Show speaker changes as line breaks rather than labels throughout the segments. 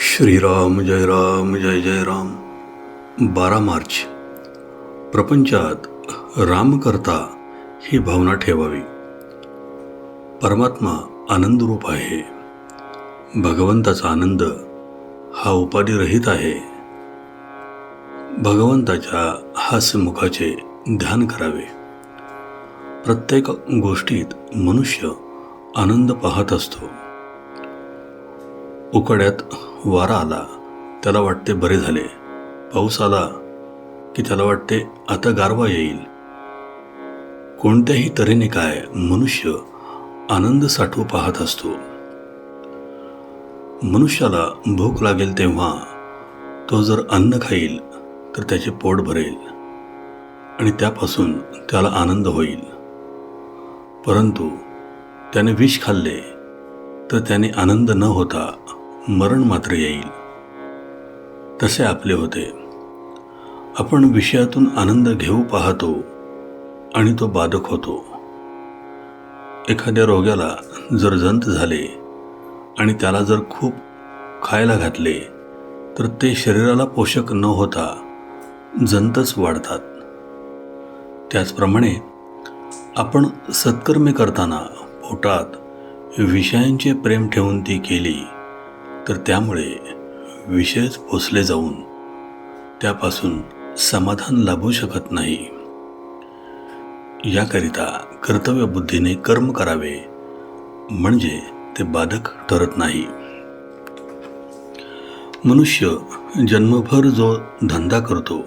श्रीराम जय राम जय जय राम. बारा मार्च. प्रपंचात रामकर्ता ही भावना ठेवावी. परमात्मा आनंदरूप आहे. भगवंताचा आनंद हा उपाधिरहित आहे. भगवंताच्या हास्यमुखाचे ध्यान करावे. प्रत्येक गोष्टीत मनुष्य आनंद पाहत असतो. उकड्यात वारा आला. त्याला वाटते बरे झाले. पाऊस आला की त्याला वाटते आता गारवा येईल. कोणत्याही तऱ्हेने काय मनुष्य आनंद साठवू पाहत असतो. मनुष्याला भूक लागेल तेव्हा तो जर अन्न खाईल तर त्याचे पोट भरेल आणि त्यापासून त्याला आनंद होईल. परंतु त्याने विष खाल्ले तर त्याने आनंद न होता मरण मात्र येईल. तसे आपले होते. आपण विषयातून आनंद घेऊ पाहतो आणि तो बाधक होतो. एखाद्या रोग्याला जर जंत झाले आणि त्याला जर खूप खायला घातले तर ते शरीराला पोषक न होता जंतच वाढतात. त्याचप्रमाणे आपण सत्कर्मे करताना पोटात विषयांचे प्रेम ठेवून ती केली तर त्यामुळे विषयच पोचले जाऊन त्यापासून समाधान लाभू शकत नाही. याकरिता कर्तव्यबुद्धीने कर्म करावे म्हणजे ते बाधक ठरत नाही. मनुष्य जन्मभर जो धंदा करतो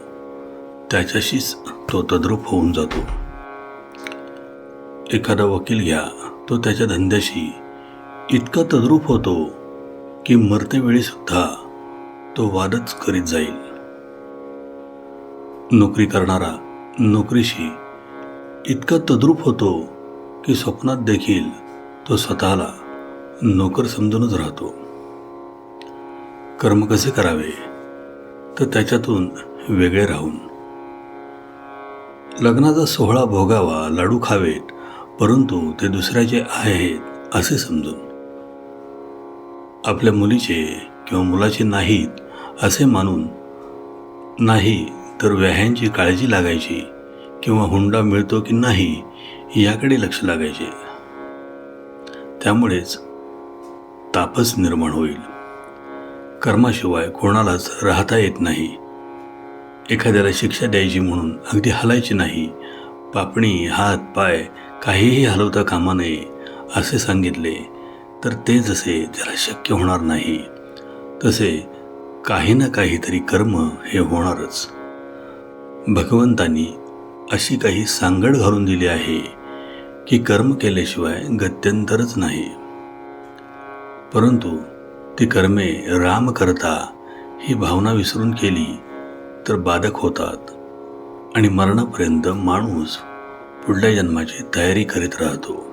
त्याच्याशीच तो तद्रूप होऊन जातो. एखादा वकील घ्या तो त्याच्या धंद्याशी इतका तद्रूप होतो की मरतेवेळी सुद्धा तो वादच करीत जाईल. नोकरी करणारा नोकरीशी इतका तद्रूप होतो की स्वप्नात देखील तो स्वतःला नोकर समजूनच राहतो. कर्म कसे करावे? तर त्याच्यातून वेगळे राहून. लग्नाचा सोहळा भोगावा लाडू खावेत परंतु ते दुसऱ्याचे आहेत असे समजून. आपल्या मुलीचे किंवा मुलाचे नाहीत असे मानून नाही तर व्याह्यांची काळजी लागायची किंवा हुंडा मिळतो की नाही याकडे लक्ष लागायचे. त्यामुळेच तापच निर्माण होईल. कर्माशिवाय कोणालाच राहता येत नाही. एखाद्याला शिक्षा द्यायची म्हणून अगदी हलायची नाही. पापणी हात पाय काहीही हलवता कामा नये असे सांगितले तर ते जसे त्याला शक्य होणार नाही तसे काही ना काहीतरी कर्म हे होणारच. भगवंतांनी अशी काही सांगड घालून दिली आहे की कर्म केल्याशिवाय गत्यंतरच नाही. परंतु ती कर्मे राम करता ही भावना विसरून केली तर बाधक होतात आणि मरणापर्यंत माणूस पुढल्या जन्माची तयारी करीत राहतो.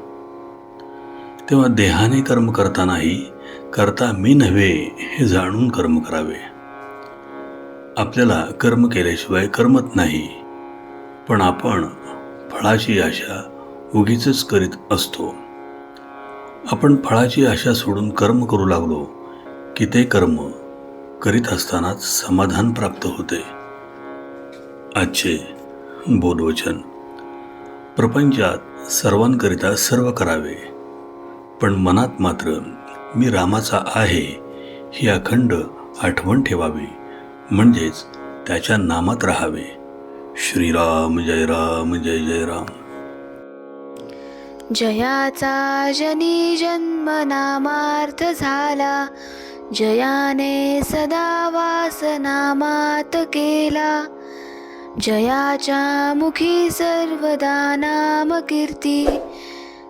तेव्हा देहाने कर्म करतानाही करता मी नव्हे हे जाणून कर्म करावे. आपल्याला कर्म केल्याशिवाय कर्मत नाही पण आपण फळाची आशा उगीच करीत असतो. आपण फळाची आशा सोडून कर्म करू लागलो की ते कर्म करीत असतानाच समाधान प्राप्त होते. आजचे बोधवचन. प्रपंचात सर्वांकरिता सर्व करावे. पण मनात मात्र मी रामाचा आहे ही अखंड आठवण ठेवावी म्हणजेच त्याच्या नामात राहावे. श्रीराम जय राम जय जय राम.
जयाचा जनी जन्म नामार्थ झाला जयाने सदा वास नामात केला. जयाच्या मुखी सर्वदा नाम कीर्ती